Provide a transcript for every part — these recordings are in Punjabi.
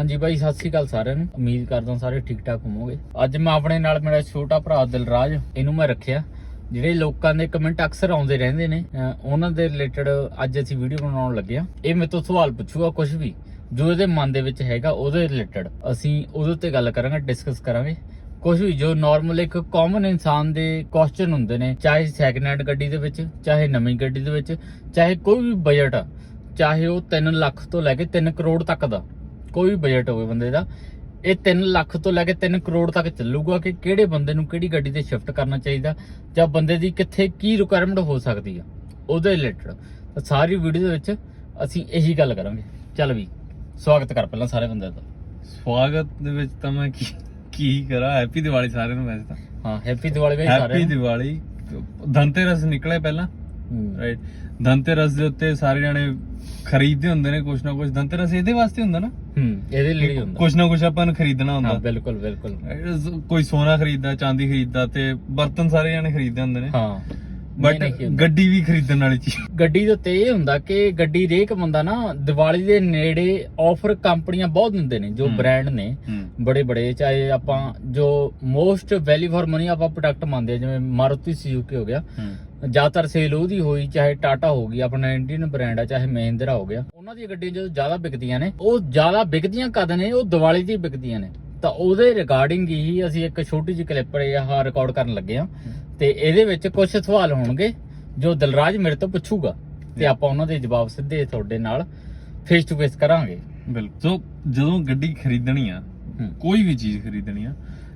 ਹਾਂਜੀ ਬਾਈ, ਸਤਿ ਸ੍ਰੀ ਅਕਾਲ ਸਾਰਿਆਂ ਨੂੰ। ਉਮੀਦ ਕਰਦਾ ਸਾਰੇ ਠੀਕ ਠਾਕ ਹੋਵੋਗੇ। ਅੱਜ ਮੈਂ ਆਪਣੇ ਨਾਲ ਮੇਰਾ ਛੋਟਾ ਭਰਾ ਦਿਲਰਾਜ, ਇਹਨੂੰ ਮੈਂ ਰੱਖਿਆ। ਜਿਹੜੇ ਲੋਕਾਂ ਦੇ ਕਮੈਂਟ ਅਕਸਰ ਆਉਂਦੇ ਰਹਿੰਦੇ ਨੇ ਉਹਨਾਂ ਦੇ ਰਿਲੇਟਡ ਅੱਜ ਅਸੀਂ ਵੀਡੀਓ ਬਣਾਉਣ ਲੱਗੇ ਆ ਇਹ ਮੇਰੇ ਤੋਂ ਸਵਾਲ ਪੁੱਛੂਗਾ ਕੁਝ ਵੀ। ਜੋ ਇਹਦੇ ਮਨ ਦੇ ਵਿੱਚ ਹੈਗਾ, ਉਹਦੇ ਰਿਲੇਟਡ ਅਸੀਂ ਉਹਦੇ ਉੱਤੇ ਗੱਲ ਕਰਾਂਗੇ ਡਿਸਕਸ ਕਰਾਂਗੇ। ਕੁਝ ਵੀ, ਜੋ ਨਾਰਮਲ ਇੱਕ ਕਾਮਨ ਇਨਸਾਨ ਦੇ ਕੁਐਸਚਨ ਹੁੰਦੇ ਨੇ, ਚਾਹੇ ਸੈਕਿੰਡ ਹੈਂਡ ਗੱਡੀ ਦੇ ਵਿੱਚ, ਚਾਹੇ ਨਵੀਂ ਗੱਡੀ ਦੇ ਵਿੱਚ, ਚਾਹੇ ਕੋਈ ਵੀ ਬਜਟ ਚਾਹੇ ਉਹ 3 ਲੱਖ ਤੋਂ ਲੈ ਕੇ 3 ਕਰੋੜ ਤੱਕ ਦਾ। ਕੋਈ ਵੀ ਬਜਟ ਹੋਵੇ ਬੰਦੇ ਦਾ ਇਹ 3 ਲੱਖ ਤੋਂ ਲੈ ਕੇ 3 ਕਰੋੜ ਤੱਕ ਚੱਲੂਗਾ ਕਿ ਕਿਹੜੇ ਬੰਦੇ ਨੂੰ ਕਿਹੜੀ ਗੱਡੀ ਤੇ ਸ਼ਿਫਟ ਕਰਨਾ ਚਾਹੀਦਾ ਜਾਂ ਬੰਦੇ ਦੀ ਕਿੱਥੇ ਕੀ ਰਿਕੁਆਇਰਮੈਂਟ ਹੋ ਸਕਦੀ ਆ ਉਹਦੇ ਰਿਲੇਟਡ ਤਾਂ ਸਾਰੀ ਵੀਡੀਓ ਦੇ ਵਿੱਚ ਅਸੀਂ ਇਹੀ ਗੱਲ ਕਰਾਂਗੇ। ਚੱਲ ਵੀ ਸਵਾਗਤ ਕਰ ਪਹਿਲਾਂ ਸਾਰੇ ਬੰਦੇ ਦਾ। ਸਵਾਗਤ ਦੇ ਵਿੱਚ ਤਾਂ ਮੈਂ ਕੀ ਕੀ ਕਰਾਂ? ਹੈਪੀ ਦੀਵਾਲੀ ਸਾਰਿਆਂ ਨੂੰ ਵੈਸੇ ਤਾਂ। ਹਾਂ ਹੈਪੀ ਦੀਵਾਲੀ ਬਈ ਹੈਪੀ ਸਾਰੇ ਦੀਵਾਲੀ। ਧਨਤੇਰਸ ਨਿਕਲੇ ਪਹਿਲਾਂ। ਰਾਈਟ ਧਨਤੇਰਸ ਦੇ ਉੱਤੇ ਸਾਰੇ ਜਾਣੇ ਖਰੀਦਦੇ ਹੁੰਦੇ ਨੇ ਕੁਛ ਨਾ ਕੁਛ। ਧਨਤੇਰਸ ਇਹਦੇ ਵਾਸਤੇ ਹੁੰਦਾ ਨਾ? ਹੂੰ ਇਹਦੇ ਲਈ ਹੁੰਦਾ। ਕੁਛ ਨਾ ਕੁਛ ਆਪਾਂ ਨੂੰ ਖਰੀਦਣਾ ਹਾਂ ਹੁੰਦਾ ਬਿਲਕੁਲ ਬਿਲਕੁਲ। Right? ਕੋਈ ਸੋਨਾ ਖਰੀਦਦਾ ਚਾਂਦੀ ਖਰੀਦਦਾ ਤੇ ਬਰਤਨ ਸਾਰੇ ਜਾਣੇ ਖਰੀਦਦੇ ਹੁੰਦੇ ਨੇ। ਹਾਂ। ਬਟ ਨਹੀਂ। ਗੱਡੀ ਵੀ ਖਰੀਦਣ ਵਾਲੀ ਚੀਜ਼। ਗੱਡੀ ਦੇ ਉੱਤੇ ਇਹ ਹੁੰਦਾ ਕਿ ਗੱਡੀ ਰੇਕ ਬੰਦਾ ਨਾ ਦੀਵਾਲੀ ਦੇ ਨੇੜੇ ਆਫਰ ਕੰਪਨੀਆਂ ਬਹੁਤ ਦਿੰਦੇ ਨੇ ਜੋ। ਬ੍ਰਾਂਡ ਨੇ। ਬੜੇ ਬੜੇ ਚਾਹੇ ਆਪਾਂ ਜੋ ਮੋਸਟ ਵੈਲਿਊ ਫॉर ਮਨੀ ਆਪਾਂ ਪ੍ਰੋਡਕਟ ਮੰਨਦੇ ਆ ਜਿਵੇਂ ਮਾਰੂਤੀ ਸੁਜ਼ੂਕੀ ਹੋ ਗਿਆ। ਜ਼ਿਆਦਾਤਰ ਸੇਲ ਉਹਦੀ ਹੋਈ ਚਾਹੇ ਟਾਟਾ ਹੋ ਗਈ ਆਪਣਾ ਇੰਡੀਅਨ ਬ੍ਰਾਂਡ ਆ ਚਾਹੇ ਮਹਿੰਦਰਾ ਹੋ ਗਿਆ। ਉਹਨਾਂ ਦੀਆਂ ਗੱਡੀਆਂ ਜਦੋਂ ਜ਼ਿਆਦਾ ਵਿਕਦੀਆਂ ਨੇ ਉਹ ਜ਼ਿਆਦਾ ਵਿਕਦੀਆਂ ਕਦ ਨੇ? ਉਹ ਦੀਵਾਲੀ ਦੀ ਵਿਕਦੀਆਂ ਨੇ। ਤਾਂ ਉਹਦੇ ਰਿਗਾਰਡਿੰਗ ਹੀ ਅਸੀਂ ਇੱਕ ਛੋਟੀ ਜਿਹੀ ਕਲਿੱਪ ਇਹ ਰਿਕਾਰਡ ਕਰਨ ਲੱਗੇ ਆ। ਤੇ ਇਹਦੇ ਵਿੱਚ ਕੁਝ ਸਵਾਲ ਹੋਣਗੇ ਜੋ ਦਿਲਰਾਜ ਮੇਰੇ ਤੋਂ ਪੁੱਛੂਗਾ ਤੇ ਆਪਾਂ ਉਹਨਾਂ ਦੇ ਜਵਾਬ ਸਿੱਧੇ ਤੁਹਾਡੇ ਨਾਲ ਫੇਸ ਟੂ ਫੇਸ ਕਰਾਂਗੇ। ਬਿਲਕੁਲ। ਸੋ ਜਦੋਂ ਗੱਡੀ ਖਰੀਦਣੀ ਆ। ਕੋਈ ਵੀ ਚੀਜ਼ ਖਰੀਦਣੀ ਆ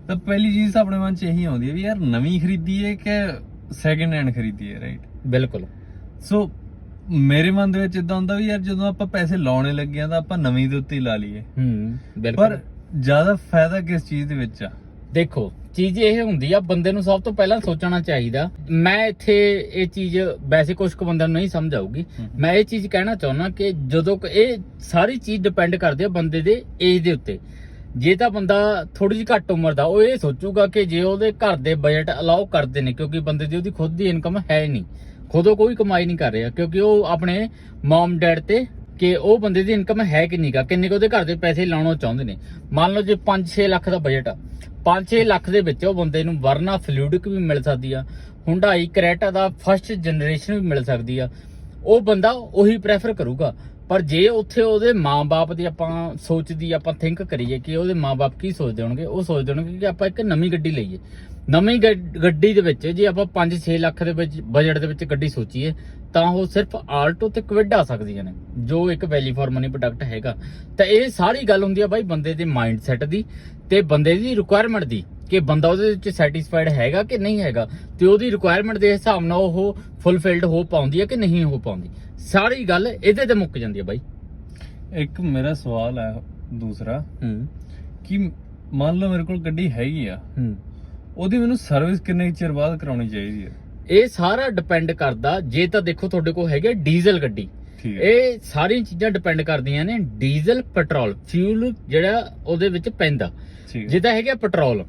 ਤਾਂ ਪਹਿਲੀ ਚੀਜ਼ ਤਾਂ ਆਪਣੇ ਮਨ 'ਚ ਇਹੀ ਆਉਂਦੀ ਹੈ ਵੀ ਯਾਰ ਨਵੀਂ ਖਰੀਦੀਏ ਕਿ ਸੈਕਿੰਡ ਹੈਂਡ ਖਰੀਦੀਏ ਰਾਈਟ ਬਿਲਕੁਲ। ਸੋ ਮੇਰੇ ਮਨ ਦੇ ਵਿੱਚ ਇਦਾਂ ਹੁੰਦਾ ਵੀ ਯਾਰ ਜਦੋਂ ਆਪਾਂ ਪੈਸੇ ਲਾਉਣੇ ਲੱਗੇ ਆ ਤਾਂ ਆਪਾਂ ਨਵੀਂ ਦੇ ਉੱਤੇ ਹੀ ਲਾ ਲਈਏ। ਹੂੰ ਬਿਲਕੁਲ। ਪਰ ਜ਼ਿਆਦਾ ਫਾਇਦਾ ਕਿਸ ਚੀਜ਼ ਦੇ ਵਿੱਚ ਆ? ਦੇਖੋ ਚੀਜ਼ ਇਹ ਹੁੰਦੀ ਆ ਬੰਦੇ ਨੂੰ ਸਭ ਤੋਂ ਪਹਿਲਾਂ ਸੋਚਣਾ ਚਾਹੀਦਾ। ਮੈਂ ਇੱਥੇ ਇਹ ਚੀਜ਼ ਵੈਸੇ ਕੁਝ ਕੁ ਬੰਦਿਆਂ ਨੂੰ ਨਹੀਂ ਸਮਝ ਆਊਗੀ। ਮੈਂ ਇਹ ਚੀਜ਼ ਕਹਿਣਾ ਚਾਹੁੰਦਾ ਕਿ ਜਦੋਂ ਇਹ ਸਾਰੀ ਚੀਜ਼ ਡਿਪੈਂਡ ਕਰਦੀ ਆ ਬੰਦੇ ਦੇ ਏਜ ਦੇ ਉੱਤੇ। ਜੇ ਤਾਂ ਬੰਦਾ ਥੋੜੀ ਜਿਹੀ ਘੱਟ ਉਮਰ ਦਾ ਉਹ ਇਹ ਸੋਚੂਗਾ ਕਿ ਜੇ ਉਹਦੇ ਘਰ ਦੇ ਬਜਟ ਅਲਾਉ ਕਰਦੇ ਨੇ ਕਿਉਂਕਿ ਬੰਦੇ ਦੀ ਉਹਦੀ ਖੁਦ ਦੀ ਇਨਕਮ ਹੈ ਨਹੀਂ। ਖੁਦ ਕੋਈ ਕਮਾਈ ਨਹੀਂ ਕਰ ਰਿਹਾ ਕਿਉਂਕਿ ਉਹ ਆਪਣੇ ਮਮ ਡੈਡ ਤੇ ਕਿ ਉਹ ਬੰਦੇ ਦੀ ਇਨਕਮ ਹੈ ਕਿੰਨੀ ਕਾ ਕਿੰਨੇ ਕੁ ਉਹਦੇ ਘਰ ਦੇ ਪੈਸੇ ਲਾਉਣਾ ਚਾਹੁੰਦੇ ਨੇ। ਮੰਨ ਲਓ ਜੇ 5-6 ਲੱਖ ਦਾ ਬਜਟ ਆ 5-6 ਲੱਖ ਦੇ ਵਿੱਚ ਉਹ ਬੰਦੇ ਨੂੰ ਵਰਨਾ ਫਲੂਡਿਕ ਵੀ ਮਿਲ ਸਕਦੀ ਆ ਹੁੰਡਾਈ ਕਰੈਟਾ ਦਾ ਫਸਟ ਜਨਰੇਸ਼ਨ ਵੀ ਮਿਲ ਸਕਦੀ ਆ। ਉਹ ਬੰਦਾ ਉਹੀ ਪ੍ਰੈਫਰ ਕਰੂਗਾ। ਪਰ ਜੇ ਉੱਥੇ ਉਹਦੇ ਮਾਪੇ ਦੀ ਆਪਾਂ ਸੋਚਦੀ, ਆਪਾਂ ਥਿੰਕ ਕਰੀਏ ਕਿ ਉਹਦੇ ਮਾਪੇ ਕੀ ਸੋਚਦੇ ਹੋਣਗੇ, ਉਹ ਸੋਚਦੇ ਹੋਣਗੇ ਕਿ ਆਪਾਂ ਇੱਕ ਨਵੀਂ ਗੱਡੀ ਲਈਏ। ਨਵੀਂ ਗੱਡ- ਗੱਡੀ ਦੇ ਵਿੱਚ ਜੇ ਆਪਾਂ 5-6 ਲੱਖ ਦੇ ਵਿੱਚ ਬਜਟ ਦੇ ਵਿੱਚ ਗੱਡੀ ਸੋਚੀਏ ਤਾਂ ਉਹ ਸਿਰਫ ਆਲਟੋ ਤੇ ਕਵਿਡ ਆ ਸਕਦੀਆਂ ਨੇ ਜੋ ਇੱਕ ਵੈਲੀ ਫॉर ਮਨੀ ਪ੍ਰੋਡਕਟ ਹੈਗਾ। ਤਾਂ ਇਹ ਸਾਰੀ ਗੱਲ ਹੁੰਦੀ ਆ ਬਾਈ ਬੰਦੇ ਦੇ ਮਾਈਂਡ ਸੈਟ ਦੀ ਤੇ ਬੰਦੇ ਦੀ ਰਿਕੁਆਇਰਮੈਂਟ ਦੀ ਕਿ ਬੰਦਾ ਉਹਦੇ ਵਿੱਚ ਸੈਟੀਸਫਾਈਡ ਹੈਗਾ ਕਿ ਨਹੀਂ ਹੈਗਾ ਤੇ ਉਹਦੀ ਰਿਕੁਆਇਰਮੈਂਟ ਦੇ ਹਿਸਾਬ ਨਾਲ ਉਹ ਫੁੱਲਫਿਲਡ ਹੋ ਪਾਉਂਦੀ ਹੈ ਕਿ ਨਹੀਂ ਹੋ ਪਾਉਂਦੀ। ਸਾਰੀ ਗੱਲ ਇਹਦੇ ਤੇ ਮੁੱਕ ਜਾਂਦੀ ਹੈ ਬਾਈ। ਇੱਕ ਮੇਰਾ ਸਵਾਲ ਹੈ ਦੂਸਰਾ। ਹੂੰ। ਕਿ ਮੰਨ ਲਓ ਮੇਰੇ ਕੋਲ ਗੱਡੀ ਹੈਗੀ ਆ ਹੂੰ। ਉਹਦੀ ਮੈਨੂੰ ਸਰਵਿਸ ਕਿੰਨੇ ਚਿਰ ਬਾਅਦ ਕਰਾਉਣੀ ਚਾਹੀਦੀ ਹੈ ਇਹ ਸਾਰਾ ਡਿਪੈਂਡ ਕਰਦਾ ਜੇ ਤਾਂ ਦੇਖੋ ਤੁਹਾਡੇ ਕੋਲ ਹੈਗੇ ਡੀਜ਼ਲ ਗੱਡੀ। ਇਹ ਸਾਰੀਆਂ ਚੀਜ਼ਾਂ ਡਿਪੈਂਡ ਕਰਦੀਆਂ ਨੇ ਡੀਜ਼ਲ ਪੈਟਰੋਲ ਫਿਊਲ ਜਿਹੜਾ ਉਹਦੇ ਵਿੱਚ ਪੈਂਦਾ। ਜੇ ਤਾਂ ਹੈਗਾ ਪੈਟਰੋਲ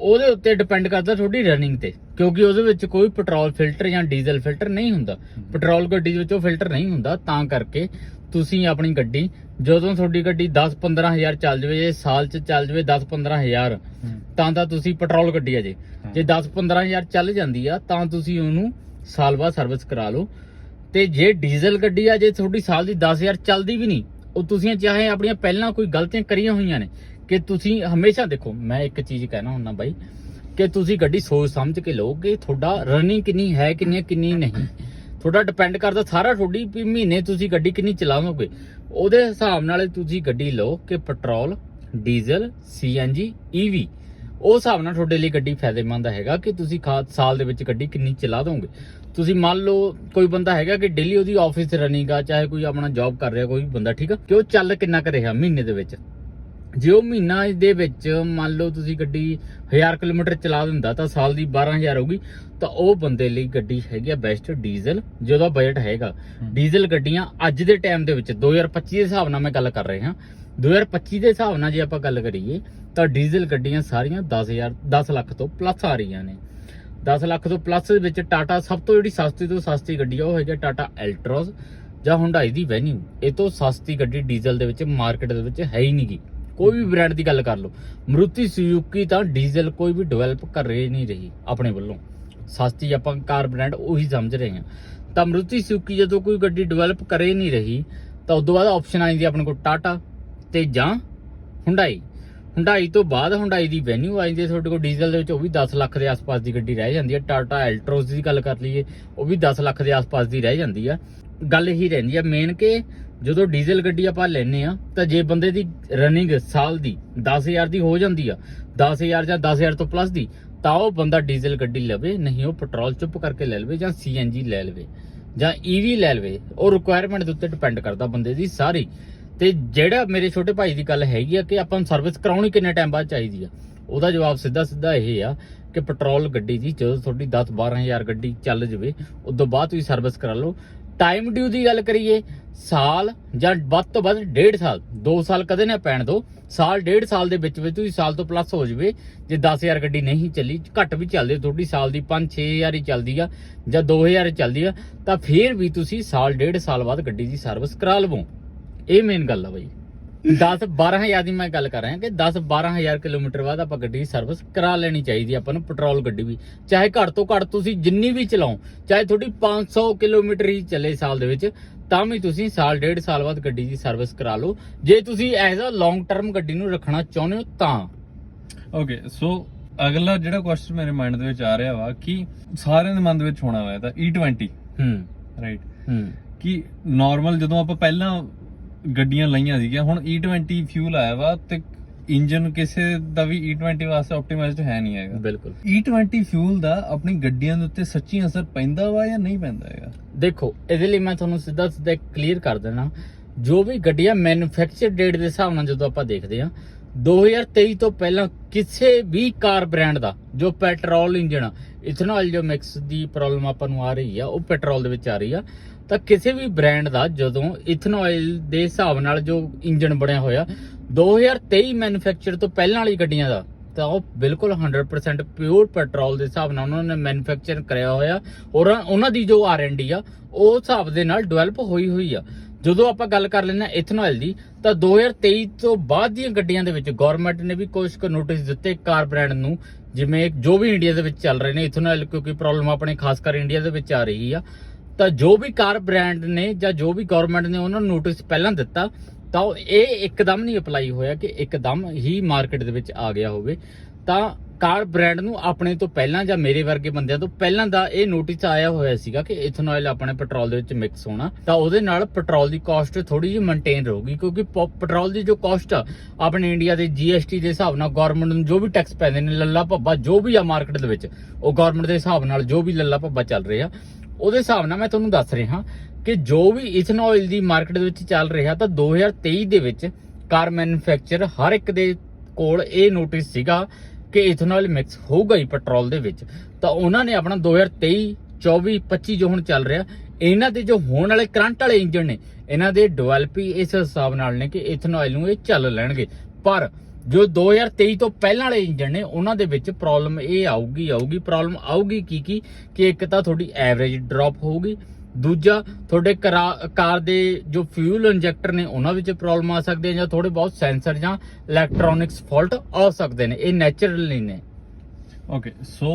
ਉਹਦੇ ਉੱਤੇ ਡਿਪੈਂਡ ਕਰਦਾ ਤੁਹਾਡੀ ਰਨਿੰਗ ਤੇ ਕਿਉਂਕਿ ਉਹਦੇ ਵਿੱਚ ਕੋਈ ਪੈਟਰੋਲ ਫਿਲਟਰ ਜਾਂ ਡੀਜ਼ਲ ਫਿਲਟਰ ਨਹੀਂ ਹੁੰਦਾ। ਪੈਟਰੋਲ ਗੱਡੀ ਵਿੱਚ ਉਹ ਫਿਲਟਰ ਨਹੀਂ ਹੁੰਦਾ ਤਾਂ ਕਰਕੇ ਤੁਸੀਂ ਆਪਣੀ ਗੱਡੀ ਜਦੋਂ ਤੁਹਾਡੀ ਗੱਡੀ 10-15000 ਚੱਲ ਜਾਵੇ ਜੇ ਸਾਲ ਚ ਚੱਲ ਜਾਵੇ 10-15000 ਹੂੰ। ਤਾਂ ਤਾਂ ਤੁਸੀਂ ਪੈਟਰੋਲ ਗੱਡੀ ਆ ਜੇ। ਜੇ 10-15000 ਚੱਲ ਜਾਂਦੀ ਆ ਤਾਂ ਤੁਸੀਂ ਉਹਨੂੰ ਸਾਲ ਬਾਅਦ ਸਰਵਿਸ ਕਰਾ ਲਓ ਤੇ ਜੇ ਡੀਜ਼ਲ ਗੱਡੀ ਆ ਜੇ ਤੁਹਾਡੀ ਸਾਲ ਦੀ 10000 ਚੱਲਦੀ ਵੀ ਨਹੀਂ ਉਹ ਤੁਸੀਂ ਚਾਹੇ ਆਪਣੀਆਂ ਪਹਿਲਾਂ ਕੋਈ ਗਲਤੀਆਂ ਕਰੀਆਂ ਹੋਈਆਂ ਨੇ ਕਿ ਤੁਸੀਂ ਹਮੇਸ਼ਾ ਦੇਖੋ ਮੈਂ ਇੱਕ ਚੀਜ਼ ਕਹਿਣਾ ਹੁੰਦਾ ਬਾਈ ਕਿ ਤੁਸੀਂ ਗੱਡੀ ਸੋਚ ਸਮਝ ਕੇ ਲਓ ਕਿ ਤੁਹਾਡਾ ਰਨਿੰਗ ਕਿੰਨੀ ਹੈ ਕਿੰਨੀ ਕਿੰਨੀ ਨਹੀਂ ਤੁਹਾਡਾ ਡਿਪੈਂਡ ਕਰਦਾ ਸਾਰਾ ਤੁਹਾਡੀ ਵੀ ਮਹੀਨੇ ਤੁਸੀਂ ਗੱਡੀ ਕਿੰਨੀ ਚਲਾਵੋਗੇ। ਉਹਦੇ ਹਿਸਾਬ ਨਾਲ ਤੁਸੀਂ ਗੱਡੀ ਲਓ ਕਿ ਪੈਟਰੋਲ ਡੀਜ਼ਲ ਸੀਐਨਜੀ ਈਵੀ ਉਸ ਹਿਸਾਬ ਨਾਲ ਤੁਹਾਡੇ ਲਈ ਗੱਡੀ ਫਾਇਦੇਮੰਦ ਹੈਗਾ ਕਿ ਤੁਸੀਂ ਖਾ- ਸਾਲ ਦੇ ਵਿੱਚ ਗੱਡੀ ਕਿੰਨੀ ਚਲਾ ਦੋਗੇ। ਤੁਸੀਂ ਮੰਨ ਲਓ ਕੋਈ ਬੰਦਾ ਹੈਗਾ ਕਿ ਡੇਲੀ ਉਹਦੀ ਆਫਿਸ ਰਨਿੰਗ ਆ, ਚਾਹੇ ਕੋਈ ਆਪਣਾ ਜੌਬ ਕਰ ਰਿਹਾ, ਕੋਈ ਬੰਦਾ, ਠੀਕ ਆ? ਕਿ ਉਹ ਚੱਲ ਕਿੰਨਾ ਕਰ ਰਿਹਾ ਮਹੀਨੇ ਦੇ ਵਿੱਚ? ਜੇ ਉਹ ਮਹੀਨਾ ਦੇ ਵਿੱਚ ਮੰਨ ਲਓ ਤੁਸੀਂ ਗੱਡੀ 1000 ਕਿਲੋਮੀਟਰ ਚਲਾ ਦਿੰਦਾ ਤਾਂ ਸਾਲ ਦੀ 12000 ਹੋਊਗੀ ਤਾਂ ਉਹ ਬੰਦੇ ਲਈ ਗੱਡੀ ਹੈਗੀ ਆ ਬੈਸਟ ਡੀਜ਼ਲ ਜਿਹਦਾ ਬਜਟ ਹੈਗਾ। ਡੀਜ਼ਲ ਗੱਡੀਆਂ ਅੱਜ ਦੇ ਟਾਈਮ ਦੇ ਵਿੱਚ 2025 ਦੇ ਹਿਸਾਬ ਨਾਲ ਮੈਂ ਗੱਲ ਕਰ ਰਿਹਾ। ਹਾਂ 2025 ਦੇ ਹਿਸਾਬ ਨਾਲ ਜੇ ਆਪਾਂ ਗੱਲ ਕਰੀਏ ਤਾਂ ਡੀਜ਼ਲ ਗੱਡੀਆਂ ਸਾਰੀਆਂ 10000 10 ਲੱਖ ਤੋਂ ਪਲੱਸ ਆ ਰਹੀਆਂ ਨੇ। 10 ਲੱਖ ਤੋਂ ਪਲੱਸ ਦੇ ਵਿੱਚ ਟਾਟਾ ਸਭ ਤੋਂ ਜਿਹੜੀ ਸਸਤੀ ਤੋਂ ਸਸਤੀ ਗੱਡੀ ਆ ਉਹ ਹੈਗਾ ਟਾਟਾ ਐਲਟ੍ਰੋਸ ਜਾਂ ਹੁੰਡਾਈ ਦੀ ਵੈਨਿਊ ਇਹ ਤੋਂ ਸਸਤੀ ਗੱਡੀ ਡੀਜ਼ਲ ਦੇ ਵਿੱਚ ਮਾਰਕੀਟ ਦੇ ਵਿੱਚ ਹੈ ਹੀ ਨਹੀਂਗੀ ਕੋਈ ਵੀ ਬ੍ਰਾਂਡ ਦੀ ਗੱਲ ਕਰ ਲਓ। ਮਰੂਤੀ ਸੁਜ਼ੂਕੀ ਤਾਂ ਡੀਜ਼ਲ ਕੋਈ ਵੀ ਡਿਵੈਲਪ ਕਰ ਰਹੀ ਨਹੀਂ ਰਹੀ ਆਪਣੇ ਵੱਲੋਂ। ਸਸਤੀ ਆਪਾਂ ਕਾਰ ਬ੍ਰਾਂਡ ਉਹੀ ਸਮਝ ਰਹੇ ਹਾਂ। ਤਾਂ ਮਰੂਤੀ ਸੁਜ਼ੂਕੀ ਜਦੋਂ ਕੋਈ ਗੱਡੀ ਡਿਵੈਲਪ ਕਰੇ ਨਹੀਂ ਰਹੀ, ਤਾਂ ਉਦੋਂ ਬਾਅਦ ਆਪਸ਼ਨ ਆ ਜਾਂਦੀ ਆਪਣੇ ਕੋਲ ਟਾਟਾ ਤੇ ਜਾਂ ਹੁੰਡਾਈ ਹੁੰਡਾਈ ਤੋਂ ਬਾਅਦ ਹੁੰਡਾਈ ਦੀ ਵੈਨਿਊ ਆ ਜਾਂਦੀ ਹੈ ਤੁਹਾਡੇ ਕੋਲ ਡੀਜ਼ਲ ਦੇ ਵਿੱਚ, ਉਹ ਵੀ 10 ਲੱਖ ਦੇ ਆਸ-ਪਾਸ ਦੀ ਗੱਡੀ ਰਹਿ ਜਾਂਦੀ ਹੈ ਟਾਟਾ ਐਲਟ੍ਰੋਸ ਦੀ ਗੱਲ ਕਰ ਲਈਏ, ਉਹ ਵੀ 10 ਲੱਖ ਦੇ ਆਸ-ਪਾਸ ਦੀ ਰਹਿ ਜਾਂਦੀ ਆ। ਗੱਲ ਇਹੀ ਰਹਿੰਦੀ ਆ ਮੇਨ ਕਿ ਜਦੋਂ ਡੀਜ਼ਲ ਗੱਡੀ ਆਪਾਂ ਲੈਨੇ ਆ ਤਾਂ ਜੇ ਬੰਦੇ ਦੀ ਰਨਿੰਗ ਸਾਲ ਦੀ 10000 ਦੀ ਹੋ ਜਾਂਦੀ ਆ 10000 ਜਾਂ 10000 ਤੋਂ ਪਲੱਸ ਦੀ, ਤਾਂ ਉਹ ਬੰਦਾ ਡੀਜ਼ਲ ਗੱਡੀ ਲਵੇ, ਨਹੀਂ ਉਹ ਪੈਟਰੋਲ ਚੁੱਪ ਕਰਕੇ ਲੈ ਲਵੇ ਜਾਂ ਸੀਐਨਜੀ ਲੈ ਲਵੇ ਜਾਂ ਈਵੀ ਲੈ ਲਵੇ, ਉਹ ਰਿਕੁਆਇਰਮੈਂਟ ਦੇ ਉੱਤੇ ਡਿਪੈਂਡ ਕਰਦਾ ਬੰਦੇ ਦੀ ਸਾਰੀ। ਤੇ ਜਿਹੜਾ ਮੇਰੇ ਛੋਟੇ ਭਾਈ ਦੀ ਗੱਲ ਹੈਗੀ ਆ ਕਿ ਆਪਾਂ ਨੂੰ ਸਰਵਿਸ ਕਰਾਉਣੀ ਕਿੰਨੇ ਟਾਈਮ ਬਾਅਦ ਚਾਹੀਦੀ ਆ, ਉਹਦਾ ਜਵਾਬ ਸਿੱਧਾ ਸਿੱਧਾ ਇਹ ਆ ਕਿ ਪੈਟਰੋਲ ਗੱਡੀ ਦੀ ਜਦੋਂ ਤੁਹਾਡੀ 10 12000 ਗੱਡੀ ਚੱਲ ਜਵੇ, ਉਦੋਂ ਬਾਅਦ ਤੁਸੀਂ ਸਰਵਿਸ ਕਰਾ ਲਓ। ਟਾਈਮ ਡਿਊ ਦੀ ਗੱਲ ਕਰੀਏ, ਸਾਲ ਜਾਂ ਵੱਧ ਤੋਂ ਵੱਧ ਡੇਢ ਸਾਲ 2 ਸਾਲ ਕਦੇ ਨਾ ਪੈਣ ਦਿਓ ਸਾਲ ਡੇਢ ਸਾਲ ਦੇ ਵਿੱਚ ਵਿੱਚ ਤੁਸੀਂ ਸਾਲ ਤੋਂ ਪਲੱਸ ਹੋ ਜਵੇ। ਜੇ 10000 ਗੱਡੀ ਨਹੀਂ ਚੱਲੀ, ਘੱਟ ਵੀ ਚੱਲਦੇ ਤੁਹਾਡੀ ਸਾਲ ਦੀ 5 6000 ਹੀ ਚੱਲਦੀ ਆ, ਜਾਂ 2000 ਚੱਲਦੀ ਆ, ਤਾਂ ਫੇਰ ਵੀ ਤੁਸੀਂ ਸਾਲ ਡੇਢ ਸਾਲ ਬਾਅਦ ਗੱਡੀ ਦੀ ਸਰਵਿਸ ਕਰਾ ਲਵੋ। ਇਹ ਮੇਨ ਗੱਲ ਆ ਬਾਈ। 10 12000 ਦੀ ਮੈਂ ਗੱਲ ਕਰ ਰਿਹਾ ਕਿ 10 12000 ਕਿਲੋਮੀਟਰ ਬਾਅਦ ਆਪਾਂ ਗੱਡੀ ਦੀ ਸਰਵਿਸ ਕਰਾ ਲੈਣੀ ਚਾਹੀਦੀ ਆਪਾਂ ਨੂੰ ਪੈਟਰੋਲ ਗੱਡੀ ਵੀ। ਚਾਹੇ ਘੱਟ ਤੋਂ ਘੱਟ ਤੁਸੀਂ ਜਿੰਨੀ ਵੀ ਚਲਾਓ ਚਾਹੇ ਤੁਹਾਡੀ 500 ਕਿਲੋਮੀਟਰ ਹੀ ਚੱਲੇ ਸਾਲ ਦੇ ਵਿੱਚ ਤਾਂ ਵੀ ਤੁਸੀਂ ਸਾਲ ਡੇਢ ਸਾਲ ਬਾਅਦ ਗੱਡੀ ਦੀ ਸਰਵਿਸ ਕਰਾ ਲਓ। ਜੇ ਤੁਸੀਂ ਐਜ਼ ਅ ਲੌਂਗ ਟਰਮ ਗੱਡੀ ਨੂੰ ਰੱਖਣਾ ਚਾਹੁੰਦੇ ਹੋ ਤਾਂ। ਓਕੇ ਸੋ ਅਗਲਾ ਜਿਹੜਾ ਕੁਐਸਚਨ ਮੇਰੇ ਮਾਈਂਡ ਦੇ ਵਿੱਚ ਆ ਰਿਹਾ ਵਾ ਕਿ ਸਾਰਿਆਂ ਦੇ ਮਨ ਦੇ ਵਿੱਚ ਹੋਣਾ ਵਾ ਤਾਂ E20 ਹੂੰ। ਰਾਈਟ ਹੂੰ। ਕਿ ਨਾਰਮਲ ਜਦੋਂ ਆਪਾਂ ਪਹਿਲਾਂ ਗੱਡੀਆਂ ਲਈਆਂ ਸੀਗੀਆਂ। ਹੁਣ E20 ਫਿਊਲ ਆਇਆ ਵਾ ਤੇ ਇੰਜਨ ਕਿਸੇ ਦਾ ਵੀ E20 ਵਾਸਤੇ ਆਪਟੀਮਾਈਜ਼ਡ ਹੈ ਨਹੀਂ ਹੈਗਾ। ਬਿਲਕੁਲ। E20 ਫਿਊਲ ਦਾ ਆਪਣੀ ਗੱਡੀਆਂ ਦੇ ਉੱਤੇ ਸੱਚੀ ਅਸਰ ਪੈਂਦਾ ਵਾ ਜਾਂ ਨਹੀਂ ਪੈਂਦਾ ਹੈਗਾ? ਦੇਖੋ ਇਹਦੇ ਲਈ ਮੈਂ ਤੁਹਾਨੂੰ ਸਿੱਧਾ ਸਿੱਧਾ ਕਲੀਅਰ ਕਰ ਦੇਣਾ ਜੋ ਵੀ ਗੱਡੀਆਂ ਮੈਨੂਫੈਕਚਰ ਡੇਟ ਦੇ ਹਿਸਾਬ ਨਾਲ ਜਦੋਂ ਆਪਾਂ ਦੇਖਦੇ ਹਾਂ 2023 ਤੋਂ ਪਹਿਲਾਂ ਕਿਸੇ ਵੀ ਕਾਰ ਬ੍ਰਾਂਡ ਦਾ ਜੋ ਪੈਟਰੋਲ ਇੰਜਨ ਇਥਨੋਲ ਜੋ ਮਿਕਸ ਦੀ ਪ੍ਰੋਬਲਮ ਆਪਾਂ ਨੂੰ ਆ ਰਹੀ ਆ ਉਹ ਪੈਟਰੋਲ ਦੇ ਵਿੱਚ ਆ ਰਹੀ ਆ। ਤਾਂ ਕਿਸੇ ਵੀ ਬ੍ਰਾਂਡ ਦਾ ਜਦੋਂ ਇਥਨੋਇਲ ਦੇ ਹਿਸਾਬ ਨਾਲ ਜੋ ਇੰਜਨ ਬਣਿਆ ਹੋਇਆ 2023 ਮੈਨੂਫੈਕਚਰ ਤੋਂ ਪਹਿਲਾਂ ਵਾਲੀ ਗੱਡੀਆਂ ਦਾ, ਤਾਂ ਉਹ ਬਿਲਕੁਲ 100% ਪਿਓਰ ਪੈਟਰੋਲ ਦੇ ਹਿਸਾਬ ਨਾਲ ਉਹਨਾਂ ਨੇ ਮੈਨੂਫੈਕਚਰ ਕਰਿਆ ਹੋਇਆ। ਔਰ ਉਹਨਾਂ ਦੀ ਜੋ ਆਰ&ਡੀ ਆ, ਉਹ ਹਿਸਾਬ ਦੇ ਨਾਲ ਡਿਵੈਲਪ ਹੋਈ ਹੋਈ ਆ। ਜਦੋਂ ਆਪਾਂ ਗੱਲ ਕਰ ਲੈਂਦੇ ਹਾਂ ਇਥਨੋਇਲ ਦੀ, ਤਾਂ 2023 ਤੋਂ ਬਾਅਦ ਦੀਆਂ ਗੱਡੀਆਂ ਦੇ ਵਿੱਚ ਗਵਰਨਮੈਂਟ ਨੇ ਵੀ ਕੁਝ ਕੁ ਨੋਟਿਸ ਦਿੱਤੇ ਕਾਰ ਬ੍ਰਾਂਡ ਨੂੰ, ਜਿਵੇਂ ਜੋ ਵੀ ਇੰਡੀਆ ਦੇ ਵਿੱਚ ਚੱਲ ਰਹੇ ਨੇ ਇਥਨੋਇਲ ਕਿਉਂਕਿ ਪ੍ਰੋਬਲਮ ਆਪਣੇ ਖਾਸ ਕਰ ਇੰਡੀਆ ਦੇ ਵਿੱਚ ਆ ਰਹੀ ਆ। ਤਾਂ ਜੋ ਵੀ ਕਾਰ ਬ੍ਰਾਂਡ ਨੇ ਜਾਂ ਜੋ ਵੀ ਗਵਰਨਮੈਂਟ ਨੇ ਉਹਨਾਂ ਨੂੰ ਨੋਟਿਸ ਪਹਿਲਾਂ ਦਿੱਤਾ, ਤਾਂ ਉਹ ਇਹ ਇੱਕਦਮ ਨਹੀਂ ਅਪਲਾਈ ਹੋਇਆ ਕਿ ਇੱਕਦਮ ਹੀ ਮਾਰਕੀਟ ਦੇ ਵਿੱਚ ਆ ਗਿਆ ਹੋਵੇ। ਤਾਂ ਕਾਰ ਬ੍ਰਾਂਡ ਨੂੰ ਆਪਣੇ ਤੋਂ ਪਹਿਲਾਂ ਜਾਂ ਮੇਰੇ ਵਰਗੇ ਬੰਦਿਆਂ ਤੋਂ ਪਹਿਲਾਂ ਦਾ ਇਹ ਨੋਟਿਸ ਆਇਆ ਹੋਇਆ ਸੀਗਾ ਕਿ ਇਥਨੋਇਲ ਆਪਣੇ ਪੈਟਰੋਲ ਦੇ ਵਿੱਚ ਮਿਕਸ ਹੋਣਾ। ਤਾਂ ਉਹਦੇ ਨਾਲ ਪੈਟਰੋਲ ਦੀ ਕਾਸਟ ਥੋੜੀ ਜਿਹੀ ਮੇਨਟੇਨ ਰਹੂਗੀ, ਕਿਉਂਕਿ ਪੈਟਰੋਲ ਦੀ ਜੋ ਕਾਸਟ ਆ, ਆਪਣੇ ਇੰਡੀਆ ਦੇ ਜੀਐਸਟੀ ਦੇ ਹਿਸਾਬ ਨਾਲ ਗਵਰਨਮੈਂਟ ਨੂੰ ਜੋ ਵੀ ਟੈਕਸ ਪੈਂਦੇ ਨੇ, ਲੱਲਾ ਭੱਬਾ ਜੋ ਵੀ ਆ ਮਾਰਕੀਟ ਦੇ ਵਿੱਚ, ਉਹ ਗਵਰਨਮੈਂਟ ਦੇ ਹਿਸਾਬ ਨਾਲ ਜੋ ਵੀ ਲੱਲਾ ਭੱਬਾ ਚੱਲ ਰਿਹਾ ਉਹਦੇ ਹਿਸਾਬ ਨਾਲ ਮੈਂ ਤੁਹਾਨੂੰ ਦੱਸ ਰਿਹਾ ਕਿ ਜੋ ਵੀ ਇਥਨੋਇਲ ਦੀ ਮਾਰਕੀਟ ਦੇ ਵਿੱਚ ਚੱਲ ਰਿਹਾ ਤਾਂ 2023 ਦੇ ਵਿੱਚ ਕਾਰ ਮੈਨੂਫੈਕਚਰ ਹਰ ਇੱਕ ਦੇ ਕੋਲ ਇਹ ਨੋਟਿਸ ਸੀਗਾ ਕਿ ਇਥਨੋਇਲ ਮਿਕਸ ਹੋਊਗਾ ਹੀ ਪੈਟਰੋਲ ਦੇ ਵਿੱਚ। ਤਾਂ ਉਹਨਾਂ ਨੇ ਆਪਣਾ 2023 24 25 ਜੋ ਹੁਣ ਚੱਲ ਰਿਹਾ, ਇਹਨਾਂ ਦੇ ਜੋ ਹੋਣ ਵਾਲੇ ਕਰੰਟ ਵਾਲੇ ਇੰਜਨ ਨੇ, ਇਹਨਾਂ ਦੇ ਡਿਵੈਲਪ ਇਸ ਹਿਸਾਬ ਨਾਲ ਨੇ ਕਿ ਇਥਨੋਇਲ ਨੂੰ ਇਹ ਚੱਲ ਲੈਣਗੇ। ਪਰ ਜੋ 2023 ਤੋਂ ਪਹਿਲਾਂ ਵਾਲੇ ਇੰਜਨ ਨੇ, ਉਹਨਾਂ ਦੇ ਵਿੱਚ ਪ੍ਰੋਬਲਮ ਇਹ ਆਊਗੀ ਆਊਗੀ ਪ੍ਰੋਬਲਮ ਆਊਗੀ ਕੀ ਕੀ? ਕਿ ਇੱਕ ਤਾਂ ਤੁਹਾਡੀ ਐਵਰੇਜ ਡ੍ਰੌਪ ਹੋਊਗੀ, ਦੂਜਾ ਤੁਹਾਡੇ ਕਰਾ- ਕਾਰ ਦੇ ਜੋ ਫਿਊਲ ਇੰਜੈਕਟਰ ਨੇ, ਉਹਨਾਂ ਵਿੱਚ ਪ੍ਰੋਬਲਮ ਆ ਸਕਦੇ ਆ, ਜਾਂ ਥੋੜੇ ਬਹੁਤ ਸੈਂਸਰ ਜਾਂ ਇਲੈਕਟ੍ਰੋਨਿਕਸ ਫਾਲਟ ਆ ਸਕਦੇ ਨੇ, ਇਹ ਨੇਚਰਲੀ ਨੇ। Okay so